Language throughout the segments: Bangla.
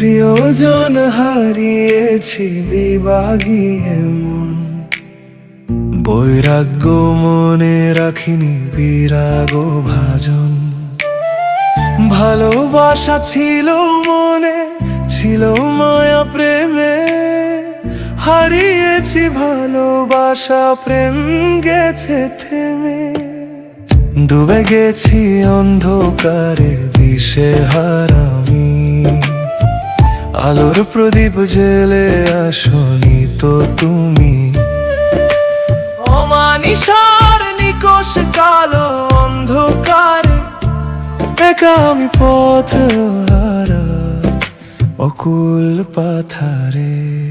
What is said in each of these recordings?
দুজন হারিয়েছি বিবাগিয়ে বৈরাগ্য মনে রাখিনি বিরাগ ভাজন। ভালোবাসা ছিল মনে, ছিল মায়া প্রেমে। হারিয়েছি ভালোবাসা, প্রেম গেছে থেমে। ডুবে গেছি অন্ধকারে দিশে হারামি আলোর প্রদীপ জেলে আসনি তো তুমি। অমানিসার নিকোষ কালো অন্ধকারে, একা আমি পথ হারা অকুল পাথারে।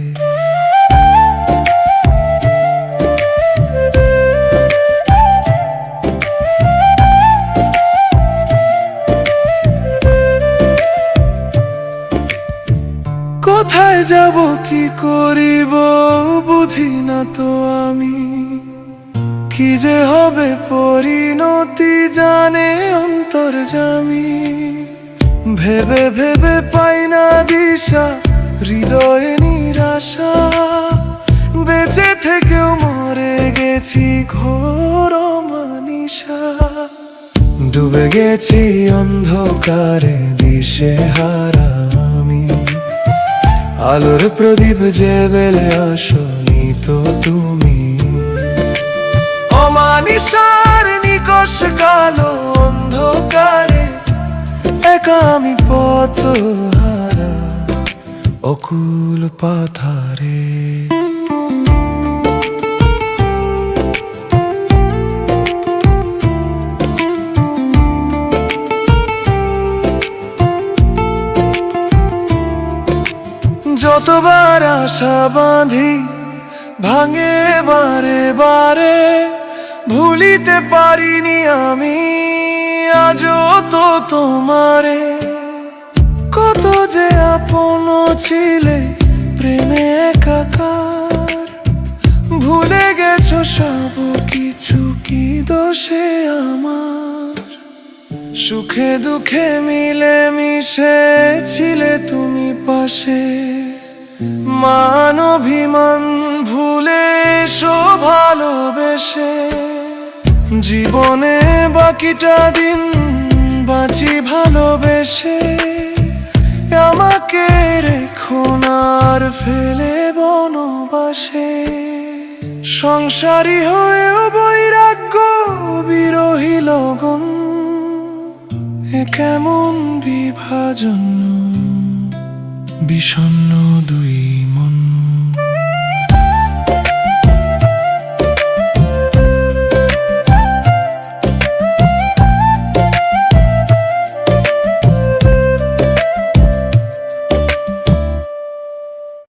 যাব কি করিব বুঝি না তো আমি। কি যে হবে পরিণতি জানে অন্তর্জামি ভেবে ভেবে পাই না দিশা, হৃদয়ে নিরাশা। বেঁচে থেকেও মরে গেছি ঘোর মানিসা ডুবে গেছি অন্ধকারে দিশে হারা। আলোর প্রদীপ যে বেলে আসনি তো তুমি। অমানিসার নিকষ কালো অন্ধকারে একামি পথ হারা অকুল পাথারে। যতবার আশা বাঁধি, ভাঙে বারে বারে, ভুলিতে পারিনি আমি, আজও তো তোমারে। কত যে আপন ছিলে প্রেমে একাকার, ভুলে গেছো সব কিছু কি দোষে আমার? সুখে দুঃখে মিলে মিশে ছিলে তুমি পাশে। মান অভিমান ভুলে এসো ভালোবেসে। জীবনে বাকিটা দিন বাঁচি ভালোবেসে। আমাকে রেখো ফেলে বনবাসে। সংসারী হয়েও বৈরাগ্য বিরোহী লগন। এ কেমন বিভাজন। বিষণ্ণ দুই